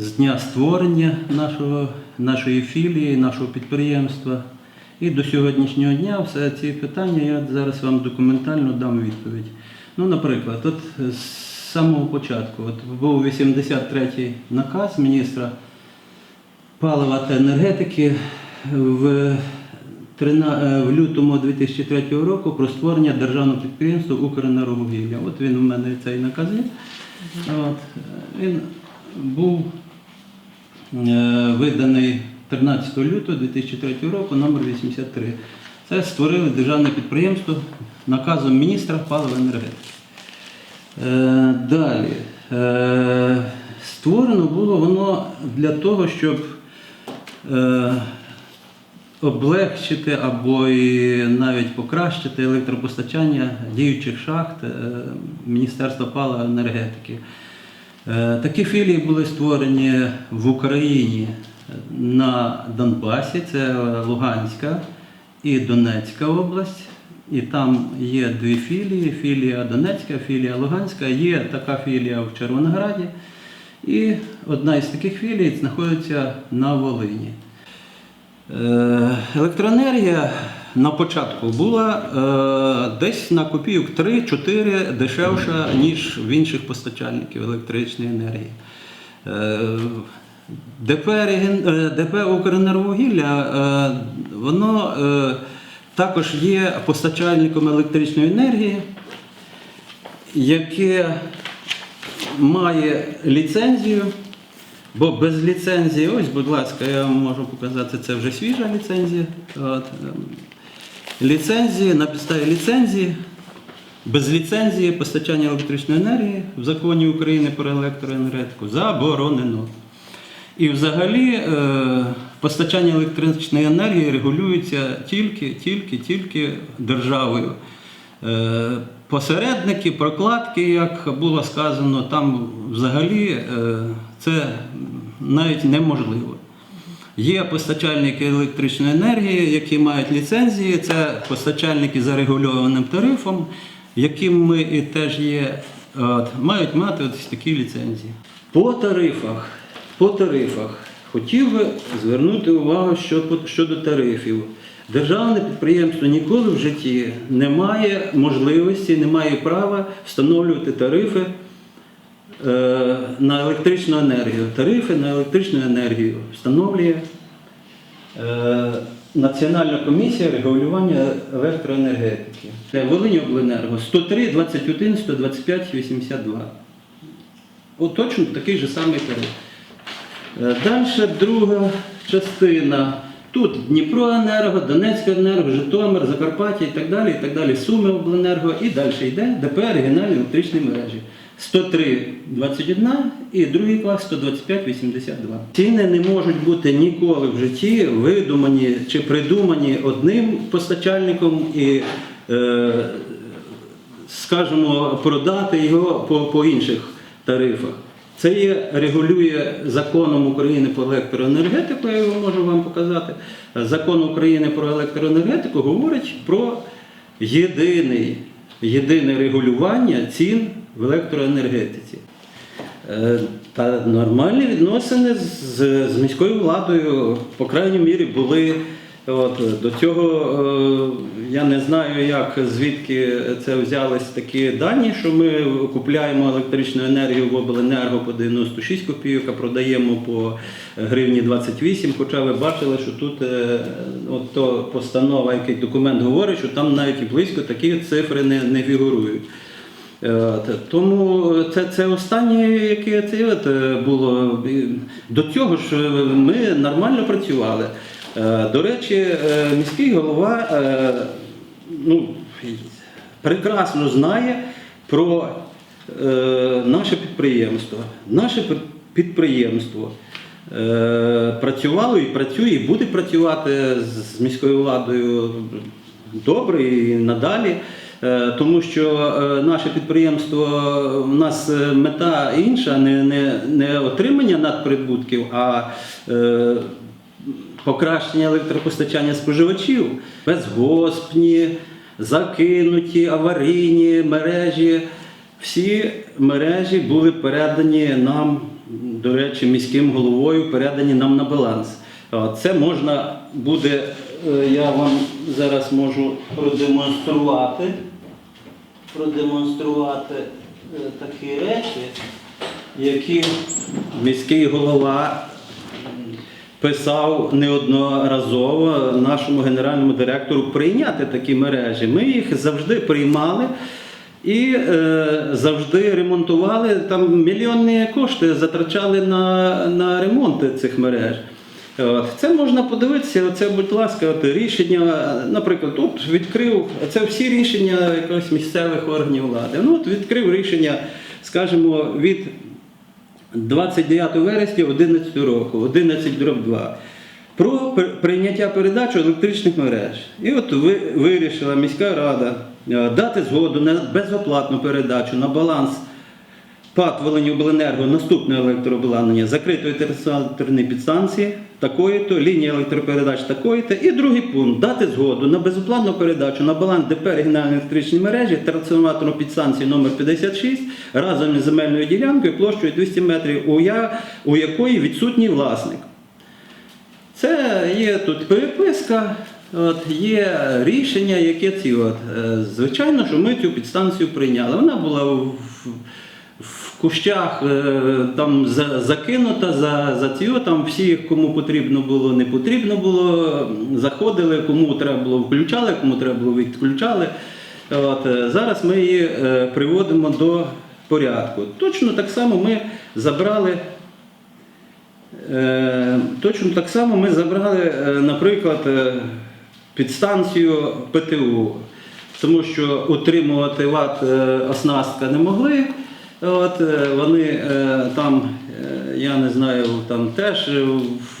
з дня створення нашого, нашої філії, нашого підприємства. І до сьогоднішнього дня все ці питання я зараз вам документально дам відповідь. Ну, наприклад, от з самого початку, от був 83-й наказ міністра палива та енергетики в, е, в лютому 2003 року про створення державного підприємства Укренерговугілля. От він у мене цей наказ є. От, е, він був виданий 13 лютого 2003 року, номер 83. Це створили державне підприємство наказом міністра палива енергетики. Е, Далі. Е, Створено було воно для того, щоб е, облегчити або і навіть покращити електропостачання діючих шахт е, Міністерства палива енергетики. Е, Такі філії були створені в Україні на Донбасі, це Луганська і Донецька область. І там є дві філії: філія Донецька, філія Луганська. Є така філія в Червонограді. І одна із таких філій знаходиться на Волині. Е, Електроенергія на початку була е, десь на копійок 3-4 дешевша, ніж в інших постачальників електричної енергії. Е, ДП, е, ДП Укренерговугілля, е, воно е, також є постачальником електричної енергії, яке має ліцензію, бо без ліцензії, ось, будь ласка, я вам можу показати, це вже свіжа ліцензія. От, ем, ліцензії, на підставі ліцензії, без ліцензії постачання електричної енергії в законі України про електроенергетику заборонено. І взагалі е, постачання електричної енергії регулюється тільки, тільки, тільки державою. Е, Посередники, прокладки, як було сказано, там взагалі е, це навіть неможливо. Є постачальники електричної енергії, які мають ліцензії, це постачальники за регульованим тарифом, яким ми і теж є, от, мають мати ось такі ліцензії. По тарифах, по тарифах хотів би звернути увагу щодо тарифів. Державне підприємство ніколи в житті не має можливості, не має права встановлювати тарифи е, на електричну енергію. Тарифи на електричну енергію встановлює е, Національна комісія регулювання електроенергетики. Волинь Обленерго 103, 21, 125, 82. От точно такий же самий тариф. Далі друга частина. Тут Дніпроенерго, Донецька енерго, Житомир, Закарпаття і так далі, і так далі. Суми обленерго і далі йде ДП регіональні електричні мережі. 103 21 і другий клас 125 82. Ціни не можуть бути ніколи в житті видумані чи придумані одним постачальником і, е, скажімо, продати його по, по інших тарифах. Це є, регулює законом України про електроенергетику, я його можу вам показати. Закон України про електроенергетику говорить про єдиний, єдине регулювання цін в електроенергетиці. Е, Та нормальні відносини з, з міською владою, по крайній мірі, були. От, до цього е, я не знаю, як звідки це взялись такі дані, що ми купляємо електричну енергію в обленерго по 96 копійок, а продаємо по гривні 28. Хоча ви бачили, що тут е, от то постанова, який документ говорить, що там навіть і близько такі цифри не, не фігурують. Е, Тому це, це останнє, яке це було. До цього ж ми нормально працювали. Е, До речі, е, міський голова е, ну, прекрасно знає про наше підприємство. Наше підприємство працювало і працює, і буде працювати з- міською владою добре і надалі. Тому що наше підприємство, у нас мета інша, не, не, не отримання надприбутків, а покращення електропостачання споживачів, безгоспні, закинуті, аварійні мережі. Всі мережі були передані нам до речі, міським головою передані нам на баланс. Це можна буде, е, я вам зараз можу продемонструвати, продемонструвати е, такі речі, які міський голова писав неодноразово нашому генеральному директору прийняти такі мережі. Ми їх завжди приймали. І е, завжди ремонтували там мільйонні кошти затрачали на, на ремонти цих мереж. От. Це можна подивитися, це, будь ласка, от рішення, наприклад, тут відкрив, це всі рішення якогось місцевих органів влади. Ну, от відкрив рішення, скажімо, від 29 вересня 2011 року, 11 дроб 2, про прийняття передачу електричних мереж. І от ви, вирішила міська рада е, дати згоду на безоплатну передачу на баланс ПАТ Волиньобленерго наступне електрообладнання закритої трансформаторної підстанції такої-то, лінії електропередач такої-то. І другий пункт дати згоду на безоплатну передачу на баланс ДП регіональної електричної мережі трансформаторної підстанції номер 56 разом із земельною ділянкою площею 200 метрів, у, у якої відсутній власник. Це є тут переписка, от, є рішення, яке ці. От. Е, Звичайно, що ми цю підстанцію прийняли. Вона була в, в- кущах е, там закинута за, за цього, там всі, кому потрібно було, не потрібно було, заходили, кому треба було включали, кому треба було відключали. От, е, зараз ми її е, приводимо до порядку. Точно так само ми забрали Точно так само ми забрали, наприклад, підстанцію ПТУ, тому що утримувати ват оснастка не могли. От, е, вони е, там, е, я не знаю, там теж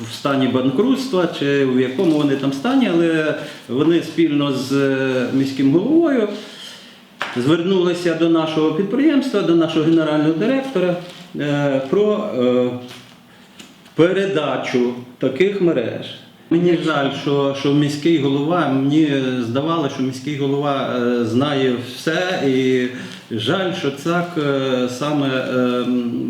в стані банкрутства чи в якому вони там стані, але вони спільно з міським головою звернулися до нашого підприємства, до нашого генерального директора про передачу таких мереж. Мені жаль, що, що міський голова, мені здавалося, що міський голова е, знає все, і жаль, що так е, саме е,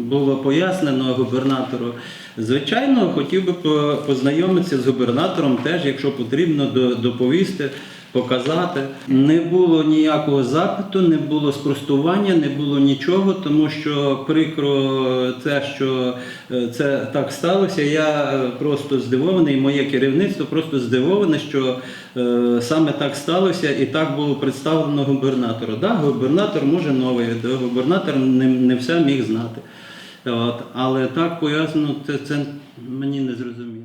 було пояснено губернатору. Звичайно, хотів би по- познайомитися з губернатором теж, якщо потрібно, до- доповісти, показати. Не було ніякого запиту, не було спростування, не було нічого, тому що прикро те, що е, це так сталося. Я е, просто здивований, моє керівництво просто здивоване, що е, саме так сталося і так було представлено губернатору. Да, губернатор може новий, губернатор не, не все міг знати. От, але так пояснено, це, це мені не зрозуміло.